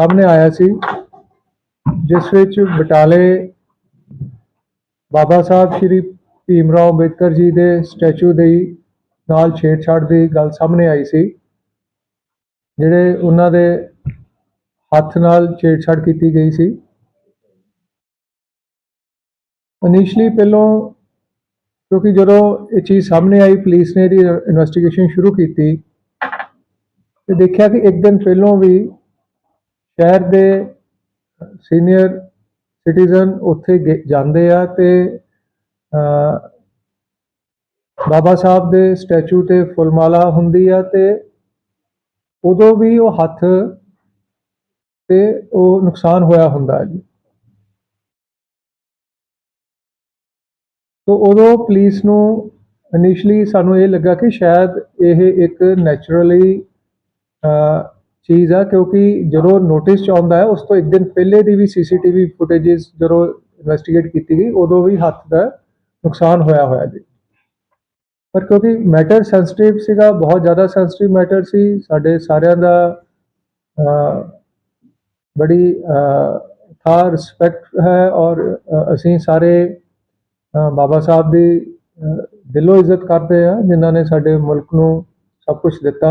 ਸਾਹਮਣੇ ਆਇਆ ਸੀ, ਜਿਸ ਵਿੱਚ ਬਟਾਲੇ ਬਾਬਾ ਸਾਹਿਬ ਸ਼੍ਰੀ ਭੀਮ ਰਾਓ ਅੰਬੇਦਕਰ ਜੀ ਦੇ ਸਟੈਚੂ ਦੇ ਨਾਲ ਛੇੜਛਾੜ ਦੀ ਗੱਲ ਸਾਹਮਣੇ ਆਈ ਸੀ, ਜਿਹੜੇ ਉਹਨਾਂ ਦੇ ਹੱਥ ਨਾਲ ਛੇੜਛਾੜ ਕੀਤੀ ਗਈ ਸੀ। ਇਨੀਸ਼ੀਅਲੀ ਪਹਿਲੋਂ, ਕਿਉਂਕਿ ਜਦੋਂ ਇਹ ਚੀਜ਼ ਸਾਹਮਣੇ ਆਈ ਪੁਲਿਸ ਨੇ ਇਹਦੀ ਇਨਵੈਸਟੀਗੇਸ਼ਨ ਸ਼ੁਰੂ ਕੀਤੀ, ਤੇ ਦੇਖਿਆ ਕਿ ਇੱਕ ਦਿਨ ਪਹਿਲੋਂ ਵੀ ਸ਼ਹਿਰ ਦੇ ਸੀਨੀਅਰ ਸਿਟੀਜ਼ਨ ਉੱਥੇ ਗੇ- ਜਾਂਦੇ ਆ ਤੇ ਬਾਬਾ ਸਾਹਿਬ ਦੇ ਸਟੈਚੂ ਤੇ ਫੁੱਲਮਾਲਾ ਹੁੰਦੀ ਆ ਤੇ ਉਦੋਂ ਵੀ ਉਹ ਹੱਥ ਤੇ ਉਹ ਨੁਕਸਾਨ ਹੋਇਆ ਹੁੰਦਾ ਹੈ ਜੀ। ਤੋ ਉਦੋਂ ਪੁਲਿਸ ਨੂੰ ਇਨੀਸ਼ੀਅਲੀ ਸਾਨੂੰ ਇਹ ਲੱਗਾ ਕਿ ਸ਼ਾਇਦ ਇਹ ਇੱਕ ਨੈਚੁਰਲੀ ਚੀਜ਼ ਆ, ਕਿਉਂਕਿ ਜਦੋਂ ਨੋਟਿਸ ਚ ਆਉਂਦਾ ਹੈ, ਉਸ ਤੋਂ ਇੱਕ ਦਿਨ ਪਹਿਲੇ ਦੀ ਵੀ ਸੀਸੀਟੀਵੀ ਫੁਟੇजेस ਜਦੋਂ ਇਨਵੈਸਟੀਗੇਟ ਕੀਤੀ ਗਈ, ਉਦੋਂ ਵੀ ਹੱਥ ਦਾ ਨੁਕਸਾਨ ਹੋਇਆ ਹੋਇਆ ਜੀ। ਪਰ ਕਿਉਂਕਿ ਮੈਟਰ ਸੈਂਸਿਟਿਵ ਸੀਗਾ, ਬਹੁਤ ਜ਼ਿਆਦਾ ਸੈਂਸਿਟਿਵ ਮੈਟਰ ਸੀ, ਸਾਡੇ ਸਾਰਿਆਂ ਦਾ ਬੜੀ ਥਾ ਰਿਸਪੈਕਟ ਹੈ ਔਰ ਅਸੀਂ ਸਾਰੇ ਬਾਬਾ ਸਾਹਿਬ ਦੀ ਦਿਲੋਂ ਇੱਜ਼ਤ ਕਰਦੇ ਆ ਜਿਨ੍ਹਾਂ ਨੇ ਸਾਡੇ ਮੁਲਕ ਨੂੰ ਸਭ ਕੁਝ ਦਿੱਤਾ।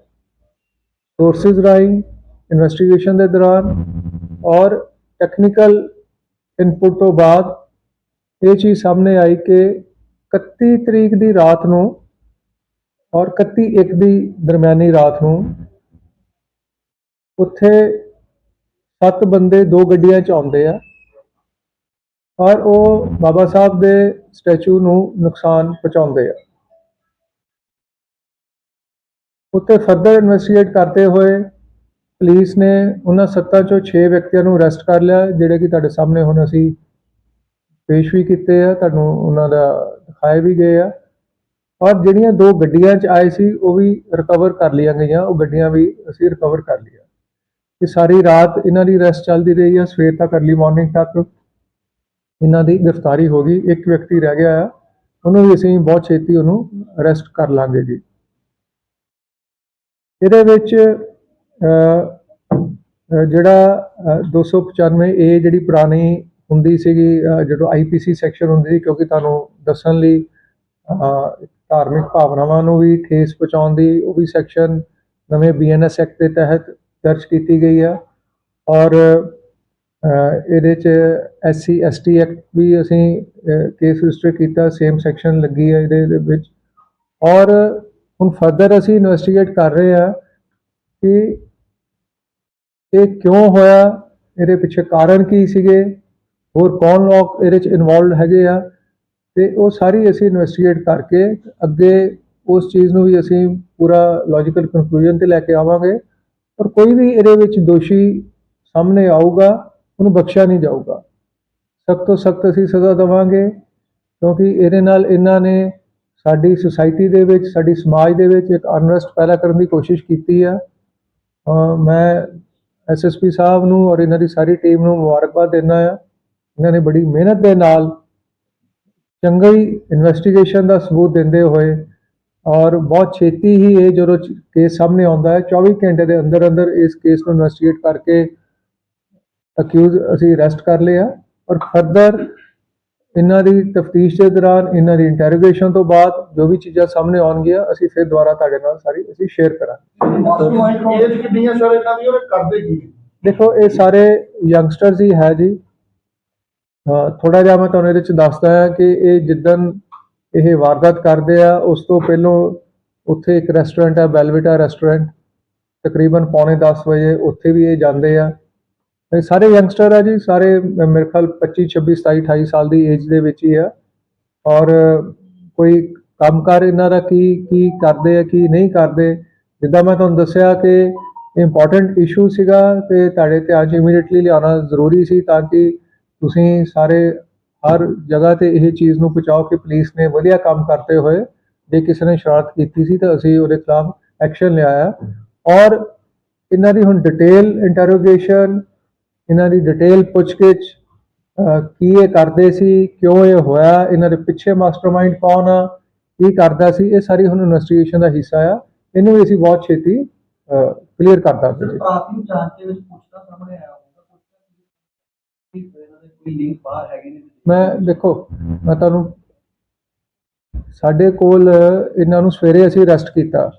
ਸੋਰਸਸ ਰਾਹੀਂ ਇਨਵੈਸਟੀਗੇਸ਼ਨ ਦੇ ਦੌਰਾਨ ਔਰ ਟੈਕਨੀਕਲ ਇਨਪੁਟ ਤੋਂ ਬਾਅਦ ਇਹ ਚੀਜ਼ ਸਾਹਮਣੇ ਆਈ ਕਿ 31 ਤਰੀਕ ਦੀ ਰਾਤ ਨੂੰ ਔਰ 31 ਇੱਕ ਦੀ ਦਰਮਿਆਨੀ ਰਾਤ ਨੂੰ ਉੱਥੇ ਸੱਤ ਬੰਦੇ ਦੋ ਗੱਡੀਆਂ 'ਚ ਆਉਂਦੇ ਆ ਔਰ ਉਹ ਬਾਬਾ ਸਾਹਿਬ ਦੇ ਸਟੈਚੂ ਨੂੰ ਨੁਕਸਾਨ ਪਹੁੰਚਾਉਂਦੇ ਆ। ਉੱਤੇ ਫਰਦਰ ਇਨਵੈਸਟੀਗੇਟ ਕਰਦੇ ਹੋਏ ਪੁਲਿਸ ਨੇ ਉਹਨਾਂ ਸੱਤਾਂ ਚੋਂ 6 ਵਿਅਕਤੀਆਂ ਨੂੰ ਅਰੈਸਟ ਕਰ ਲਿਆ, ਜਿਹੜੇ ਕਿ ਤੁਹਾਡੇ ਸਾਹਮਣੇ ਹੁਣ ਅਸੀਂ ਪੇਸ਼ ਵੀ ਕੀਤੇ ਆ, ਤੁਹਾਨੂੰ ਉਹਨਾਂ ਦਾ ਦਿਖਾਏ ਵੀ ਗਏ ਆ। ਔਰ ਜਿਹੜੀਆਂ ਦੋ ਗੱਡੀਆਂ 'ਚ ਆਏ ਸੀ, ਉਹ ਵੀ ਰਿਕਵਰ ਕਰ ਲਈਆਂ ਗਈਆਂ, ਉਹ ਗੱਡੀਆਂ ਵੀ ਅਸੀਂ ਰਿਕਵਰ ਕਰ ਲਈਆਂ। ਇਹ ਸਾਰੀ ਰਾਤ ਇਹਨਾਂ ਦੀ ਰੈਸਟ ਚੱਲਦੀ ਰਹੀ ਆ, ਸਵੇਰ ਤੱਕ ਅਰਲੀ ਮਾਰਨਿੰਗ ਤੱਕ ਇਹਨਾਂ ਦੀ ਗ੍ਰਿਫਤਾਰੀ ਹੋ ਗਈ, ਇੱਕ ਵਿਅਕਤੀ ਰਹਿ ਗਿਆ ਆ, ਉਹਨੂੰ ਵੀ ਅਸੀਂ ਬਹੁਤ ਛੇਤੀ ਉਹਨੂੰ ਅਰੈਸਟ ਕਰ ਲਾਂਗੇ ਜੀ। ਇਹਦੇ ਵਿੱਚ ਅਹ, ਅਹ, ਜਿਹੜਾ ਅਹ, 295 ਏ ਜਿਹੜੀ ਪੁਰਾਣੀ ਹੁੰਦੀ ਸੀਗੀ ਅਹ, ਜਦੋਂ ਆਈਪੀਸੀ ਸੈਕਸ਼ਨ ਹੁੰਦੀ ਸੀ ਕਿਉਂਕਿ ਤੁਹਾਨੂੰ ਦੱਸਣ ਲਈ ਧਾਰਮਿਕ ਭਾਵਨਾਵਾਂ ਨੂੰ ਵੀ ਠੇਸ ਪਹੁੰਚਾਉਣ ਦੀ ਉਹ ਵੀ ਸੈਕਸ਼ਨ ਨਵੇਂ ਬੀਐਨਐਸ ਐਕਟ ਦੇ ਤਹਿਤ ਦਰਜ ਕੀਤੀ ਗਈ ਆ। ਔਰ ਇਹਦੇ ਚ ਐਸਸੀ ਐਸਟੀ ਐਕਟ ਵੀ ਅਸੀਂ ਕੇਸ ਰਜਿਸਟਰ ਕੀਤਾ ਸੇਮ ਸੈਕਸ਼ਨ ਲੱਗੀ ਹੈ ਇਹਦੇ ਵਿੱਚ। ਔਰ ਹੁਣ ਫਰਦਰ ਅਸੀਂ ਇਨਵੈਸਟੀਗੇਟ ਕਰ ਰਹੇ ਆ ਕਿ ਇਹ ਕਿਉਂ ਹੋਇਆ, ਇਹਦੇ ਪਿੱਛੇ ਕਾਰਨ ਕੀ ਸੀਗੇ, ਹੋਰ ਕੌਣ ਲੋਕ ਇਹਦੇ ਚ ਇਨਵੋਲਡ ਹੈਗੇ ਆ, ਤੇ ਉਹ ਸਾਰੀ ਅਸੀਂ ਇਨਵੈਸਟੀਗੇਟ ਕਰਕੇ ਅੱਗੇ ਉਸ ਚੀਜ਼ ਨੂੰ ਵੀ ਅਸੀਂ ਪੂਰਾ ਲੌਜੀਕਲ ਕਨਕਲੂਜਨ ਤੇ ਲੈ ਕੇ ਆਵਾਂਗੇ ਔਰ ਕੋਈ ਵੀ ਇਹਦੇ ਵਿੱਚ ਦੋਸ਼ੀ ਸਾਹਮਣੇ ਆਊਗਾ, ਉਹਨੂੰ ਬਖਸ਼ਿਆ ਨਹੀਂ ਜਾਊਗਾ। ਸਖਤ ਤੋਂ ਸਖਤ ਅਸੀਂ ਸਜ਼ਾ ਦੇਵਾਂਗੇ, ਕਿਉਂਕਿ ਇਹਦੇ ਨਾਲ ਇਹਨਾਂ ਨੇ ਸਾਡੀ ਸੁਸਾਇਟੀ ਦੇ ਵਿੱਚ, ਸਾਡੀ ਸਮਾਜ ਦੇ ਵਿੱਚ ਇੱਕ ਅਨਰੈਸਟ ਪੈਦਾ ਕਰਨ ਦੀ ਕੋਸ਼ਿਸ਼ ਕੀਤੀ ਆ। ਅਹ ਮੈਂ ਐਸਐਸਪੀ ਸਾਹਿਬ ਨੂੰ ਔਰ ਇਹਨਾਂ ਦੀ ਸਾਰੀ ਟੀਮ ਨੂੰ ਮੁਬਾਰਕਬਾਦ ਦਿੰਦਾ ਆ। ਇਹਨਾਂ ਨੇ ਬੜੀ ਮਿਹਨਤ ਦੇ ਨਾਲ ਚੰਗੀ ਇਨਵੈਸਟੀਗੇਸ਼ਨ ਦਾ ਸਬੂਤ ਦਿੰਦੇ ਹੋਏ ਔਰ ਬਹੁਤ ਛੇਤੀ ਹੀ ਇਹ ਜਦੋਂ ਕੇਸ ਸਾਹਮਣੇ ਆਉਂਦਾ ਹੈ 24 ਘੰਟੇ ਦੇ ਅੰਦਰ ਅੰਦਰ ਇਸ ਕੇਸ ਨੂੰ ਇਨਵੈਸਟੀਗੇਟ ਕਰਕੇ ਅਕਿਊਜ਼ ਅਸੀਂ ਅਰੈਸਟ ਕਰ ਲਿਆ। ਔਰ ਫਰਦਰ ਇਹਨਾਂ ਦੀ ਤਫਤੀਸ਼ ਦੇ ਦੌਰਾਨ ਇਹਨਾਂ ਦੀ ਇੰਟਰੋਗੇਸ਼ਨ ਤੋਂ ਬਾਅਦ ਜੋ ਵੀ ਚੀਜ਼ਾਂ ਸਾਹਮਣੇ ਆਉਣਗੀਆਂ ਅਸੀਂ ਫਿਰ ਦੁਬਾਰਾ ਤੁਹਾਡੇ ਨਾਲ ਸਾਰੀ ਅਸੀਂ ਸ਼ੇਅਰ ਕਰਾਂਗੇ। ਏਜ ਕਿੰਨੀ ਹੈ ਸਰ ਇਹਨਾਂ ਦੀ ਔਰ ਕਰਦੇ ਕੀ? ਦੇਖੋ ਇਹ ਸਾਰੇ ਯੰਗਸਟਰਸ ਹੀ ਹੈ ਜੀ। ਥੋੜਾ ਜਿਹਾ ਮੈਂ ਤੁਹਾਨੂੰ ਇਹਦੇ ਚ ਦੱਸਦਾ ਹਾਂ ਕਿ ਇਹ ਜਿੱਦਨ ਇਹ ਵਾਰਦਾਤ ਕਰਦੇ ਆ ਉਸ ਤੋਂ ਪਹਿਲਾਂ ਉੱਥੇ ਇੱਕ ਰੈਸਟੋਰੈਂਟ ਹੈ ਬੈਲਵਿਟਾ ਰੈਸਟੋਰੈਂਟ ਤਕਰੀਬਨ ਪੌਣੇ 10 ਵਜੇ ਉੱਥੇ ਵੀ ਇਹ ਜਾਂਦੇ ਆ। ਇਹ ਸਾਰੇ ਯੰਗਸਟਰ ਆ ਜੀ, ਸਾਰੇ ਮੇਰੇ ਖਿਆਲ 25 26 27 28 ਸਾਲ ਦੀ ਏਜ ਦੇ ਵਿੱਚ ਹੀ ਆ। ਔਰ ਕੋਈ ਕੰਮਕਾਰ ਇਹਨਾਂ ਦਾ ਕੀ ਕੀ ਕਰਦੇ ਆ, ਕੀ ਨਹੀਂ ਕਰਦੇ? ਜਿੱਦਾਂ ਮੈਂ ਤੁਹਾਨੂੰ ਦੱਸਿਆ ਕਿ ਇੰਪੋਰਟੈਂਟ ਇਸ਼ੂ ਸੀਗਾ ਤੇ ਤੁਹਾਡੇ ਤੇ ਅੱਜ ਇਮੀਡੀਏਟਲੀ ਲਿਆਉਣਾ ਜ਼ਰੂਰੀ ਸੀ ਤਾਂ ਕਿ ਤੁਸੀਂ ਸਾਰੇ, ਹਰ ਜਗ੍ਹਾ ਤੇ ਇਹ ਚੀਜ਼ ਨੂੰ ਪਹੁੰਚਾਓ ਕਿ ਪੁਲਿਸ ਨੇ ਵਧੀਆ ਕੰਮ ਕਰਦੇ ਹੋਏ ਜੇ ਕਿਸੇ ਨੇ ਸ਼ਰਾਰਤ ਕੀਤੀ ਸੀ ਤਾਂ ਅਸੀਂ ਉਹਦੇ ਖਿਲਾਫ ਐਕਸ਼ਨ ਲਿਆਇਆ। ਔਰ ਇਹਨਾਂ ਦੀ ਹੁਣ ਡਿਟੇਲ ਇੰਟਰੋਗੇਸ਼ਨ ਇਹਨਾਂ ਦੀ ਡਿਟੇਲ ਪੁੱਛਗਿੱਛ ਕੀ ਇਹ ਕਰਦੇ ਸੀ ਕਿਉਂ ਇਹ ਹੋਇਆ ਇਹਨਾਂ ਦੇ ਪਿੱਛੇ ਮਾਸਟਰਮਾਈਂਡ ਕੌਣ ਆ ਕੀ ਕਰਦਾ ਸੀ ਇਹ ਸਾਰੀ ਹੁਣ ਇਨਵੈਸਟੀਗੇਸ਼ਨ ਦਾ ਹਿੱਸਾ ਆ। ਇਹਨੂੰ ਵੀ ਅਸੀਂ ਬਹੁਤ ਛੇਤੀ ਕਲੀਅਰ ਕਰ ਦਾਂਗੇ। ਜੀ ਪ੍ਰਾਥਮਿਕ ਜਾਂਚ ਦੇ ਵਿੱਚ ਪੁੱਛਦਾ ਸਾਹਮਣੇ ਆਇਆ ਹੋਊਗਾ ਪੁੱਛਦਾ ਕਿ ਇਹਨਾਂ ਦੇ ਕੋਈ ਲਿੰਕ ਬਾਹਰ ਹੈਗੇ ਨੇ ਮੈਂ ਦੇਖੋ ਮੈਂ ਤੁਹਾਨੂੰ ਸਾਡੇ ਕੋਲ ਇਹਨਾਂ ਨੂੰ ਸਵੇਰੇ ਅਸੀਂ ਅਰੈਸਟ ਕੀਤਾ।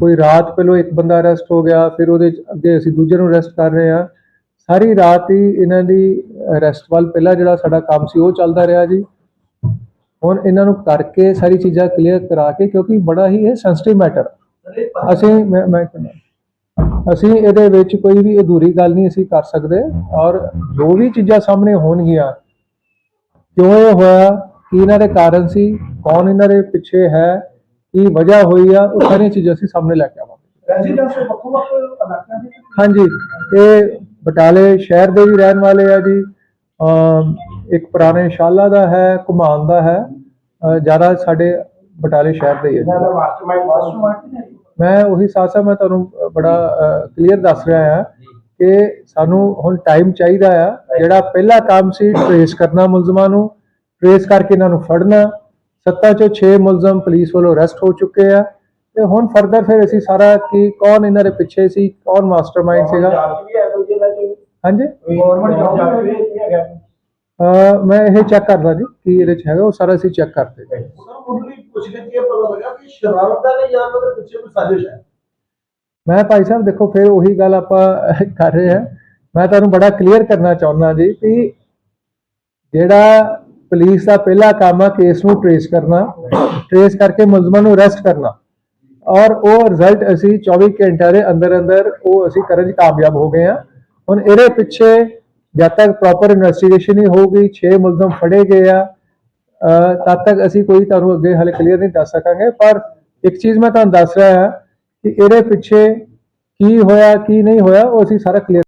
ਕੋਈ ਰਾਤ ਪਹਿਲਾਂ ਇੱਕ ਬੰਦਾ ਅਰੈਸਟ ਹੋ ਗਿਆ ਫਿਰ ਉਹਦੇ ਅੱਗੇ ਅਸੀਂ ਦੂਜੇ ਨੂੰ ਅਰੈਸਟ ਕਰ ਰਹੇ ਹਾਂ। ਸਾਰੀ ਰਾਤ ਹੀ ਇਹਨਾਂ ਦੀ ਅਰੈਸਟ ਵੱਲ ਪਹਿਲਾ ਜਿਹੜਾ ਸਾਡਾ ਕੰਮ ਸੀ ਉਹ ਚੱਲਦਾ ਰਿਹਾ ਜੀ। ਹੁਣ ਇਹਨਾਂ ਨੂੰ ਕਰਕੇ ਸਾਰੀ ਚੀਜ਼ਾਂ ਕਲੀਅਰ ਕਰਾ ਕੇ ਕਿਉਂਕਿ ਬੜਾ ਹੀ ਇਹ ਸੈਂਸਿਟਿਵ ਮੈਟਰ ਅਸੀਂ ਮੈਂ ਮੈਂ ਕਹਿੰਦਾ ਅਸੀਂ ਇਹਦੇ ਵਿੱਚ ਕੋਈ ਵੀ ਅਧੂਰੀ ਗੱਲ ਨਹੀਂ ਅਸੀਂ ਕਰ ਸਕਦੇ ਔਰ ਜੋ ਵੀ ਚੀਜ਼ਾਂ ਸਾਹਮਣੇ ਹੋਣਗੀਆਂ ਕਿਉਂ ਇਹ ਹੋਇਆ ਕੀ ਇਹਨਾਂ ਦੇ ਕਾਰਨ ਸੀ ਕੌਣ ਇਹਨਾਂ ਦੇ ਪਿੱਛੇ ਹੈ ਕੀ ਵਜ੍ਹਾ ਹੋਈ ਆ ਉਹ ਸਾਰੀਆਂ ਚੀਜ਼ਾਂ ਅਸੀਂ ਸਾਹਮਣੇ ਲੈ ਕੇ ਆਵਾਂਗੇ। ਹਾਂਜੀ ਇਹ ਬਟਾਲੇ ਸ਼ਹਿਰ ਦੇ ਵੀ ਰਹਿਣ ਵਾਲੇ ਆ ਜੀ। ਇੱਕ ਪੁਰਾਣੇ ਸ਼ਾਲਾ ਦਾ ਹੈ ਘੁਮਾਨ ਦਾ ਹੈ। ਜ਼ਿਆਦਾ ਸਾਡੇ ਬਟਾਲੇ ਸ਼ਹਿਰ ਦੇ ਹੀ ਹੈ ਮੈਂ ਉਹੀ ਸਾਥ ਮੈਂ ਤੁਹਾਨੂੰ ਬੜਾ ਕਲੀਅਰ ਦੱਸ ਰਿਹਾ ਹਾਂ ਕਿ ਸਾਨੂੰ ਹੁਣ ਟਾਈਮ ਚਾਹੀਦਾ ਆ ਜਿਹੜਾ ਪਹਿਲਾ ਕੰਮ ਸੀ ਟ੍ਰੇਸ ਕਰਨਾ ਮੁਲਜ਼ਮਾਂ ਨੂੰ ਟ੍ਰੇਸ ਕਰਕੇ ਇਹਨਾਂ ਨੂੰ ਫੜਨਾ। ਸੱਤਾ ਚੋਂ 6 ਮੁਲਜ਼ਮ ਪੁਲਿਸ ਵੱਲੋਂ ਅਰੈਸਟ ਹੋ ਚੁੱਕੇ ਆ। ਤੇ ਹੁਣ ਫਰਦਰ ਫਿਰ ਅਸੀਂ ਸਾਰਾ ਕਿ ਕੌਣ ਇਹਨਾਂ ਦੇ ਪਿੱਛੇ ਸੀ ਕੌਣ ਮਾਸਟਰਮਾਈਂਡ ਸੀਗਾ? ਹਾਂਜੀ? ਗਵਰਨਮੈਂਟ ਜੌਬ ਵੀ ਨਹੀਂ ਹੈਗਾ? ਅ, ਮੈਂ ਇਹ ਚੈੱਕ ਕਰਦਾ ਜੀ ਕੀ ਇਹਦੇ ਚ ਹੈਗਾ ਉਹ ਸਾਰਾ ਅਸੀਂ ਚੈੱਕ ਕਰਦੇ ਹਾਂ। ਸਰ ਮੁੱਢਲੀ ਪੁੱਛਦੇ ਇਹ ਪਤਾ ਲੱਗਾ ਕਿ ਸ਼ਰਾਰਤ ਦਾ ਨੇ ਜਾਂ ਉਹਨਾਂ ਦੇ ਪਿੱਛੇ ਕੋਈ ਸਾਜ਼ਿਸ਼ ਹੈ? ਮੈਂ ਭਾਈ ਸਾਹਿਬ ਦੇਖੋ ਫਿਰ ਉਹੀ ਗੱਲ ਆਪਾਂ ਕਰ ਰਹੇ ਹਾਂ। ਮੈਂ ਤੁਹਾਨੂੰ ਬੜਾ ਕਲੀਅਰ ਕਰਨਾ ਚਾਹੁੰਦਾ ਜੀ ਕਿ ਜਿਹੜਾ ਪੁਲਿਸ ਦਾ ਪਹਿਲਾ ਕੰਮ ਆ ਕੇਸ ਨੂੰ ਟ੍ਰੇਸ ਕਰਨਾ ਟ੍ਰੇਸ ਕਰਕੇ ਮੁਲਜ਼ਮਾਂ ਨੂੰ ਅਰੈਸਟ ਕਰਨਾ। ਔਰ ਉਹ ਰਿਜ਼ਲਟ ਅਸੀਂ 24 ਘੰਟਿਆਂ ਦੇ ਅੰਦਰ ਅੰਦਰ ਉਹ ਅਸੀਂ ਕਰਨ 'ਚ ਕਾਮਯਾਬ ਹੋ ਗਏ ਹਾਂ। ਹੁਣ ਇਹਦੇ ਪਿੱਛੇ ਜਦ ਤੱਕ ਪ੍ਰੋਪਰ ਇਨਵੈਸਟੀਗੇਸ਼ਨ ਨਹੀਂ ਹੋਊਗੀ 6 ਮੁਲਜ਼ਮ ਫੜੇ ਗਏ ਆ ਤਦ ਤੱਕ ਅਸੀਂ ਕੋਈ ਤੁਹਾਨੂੰ ਅੱਗੇ ਹਾਲੇ ਕਲੀਅਰ ਨਹੀਂ ਦੱਸ ਸਕਾਂਗੇ, ਪਰ ਇੱਕ ਚੀਜ਼ ਮੈਂ ਤੁਹਾਨੂੰ ਦੱਸ ਰਿਹਾ ਹਾਂ ਕਿ ਇਹਦੇ ਪਿੱਛੇ ਕੀ ਹੋਇਆ, ਕੀ ਨਹੀਂ ਹੋਇਆ, ਉਹ ਅਸੀਂ ਸਾਰਾ ਕਲੀਅਰ